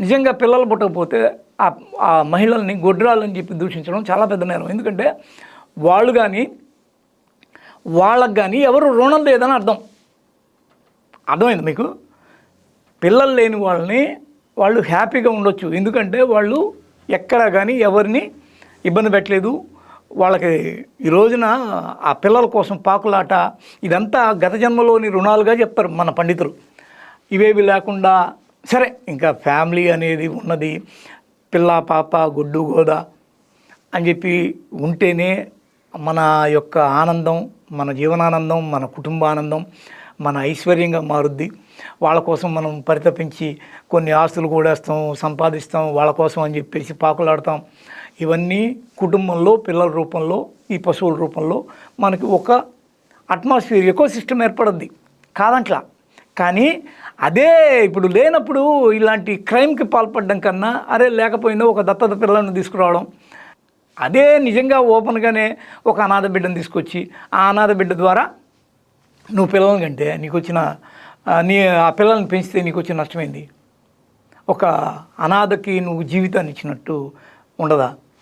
నిజంగా పిల్లలు పుట్టకపోతే ఆ ఆ మహిళల్ని గొడ్రాలని చెప్పి దూషించడం చాలా పెద్ద నేరం. ఎందుకంటే వాళ్ళు కానీ వాళ్ళకు కానీ ఎవరు రుణం లేదని అర్థం. అర్థమైంది మీకు? పిల్లలు లేని వాళ్ళని వాళ్ళు హ్యాపీగా ఉండొచ్చు. ఎందుకంటే వాళ్ళు ఎక్కడ కానీ ఎవరిని ఇబ్బంది పెట్టలేదు. వాళ్ళకి ఈ రోజున ఆ పిల్లల కోసం పాకులాట ఇదంతా గత జన్మలోని రుణాలుగా చెప్తారు మన పండితులు. ఇవేవి లేకుండా సరే ఇంకా ఫ్యామిలీ అనేది ఉన్నది. పిల్ల పాప గుడ్డు గోద అని చెప్పి ఉంటేనే మన యొక్క ఆనందం మన జీవనానందం మన కుటుంబానందం మన ఐశ్వర్యంగా మారుద్ది. వాళ్ళ కోసం మనం పరితపించి కొన్ని ఆస్తులు కూడేస్తాం సంపాదిస్తాం వాళ్ళ కోసం అని చెప్పేసి పాకులాడతాం. ఇవన్నీ కుటుంబంలో పిల్లల రూపంలో ఈ పశువుల రూపంలో మనకి ఒక అట్మాస్ఫియర్ ఎకో సిస్టమ్ ఏర్పడుద్ది. కాదంట్లా. కానీ అదే ఇప్పుడు లేనప్పుడు ఇలాంటి క్రైమ్కి పాల్పడడం కన్నా అరే లేకపోయినా ఒక దత్తత పిల్లలను తీసుకురావడం. అదే నిజంగా ఓపెన్గానే ఒక అనాథ బిడ్డను తీసుకొచ్చి ఆ అనాథ బిడ్డ ద్వారా నువ్వు పిల్లల కంటే నీకు వచ్చిన నీ ఆ పిల్లల్ని పెంచితే నీకు వచ్చిన నష్టమైంది ఒక అనాథకి నువ్వు జీవితాన్ని ఇచ్చినట్టు ఉండదా?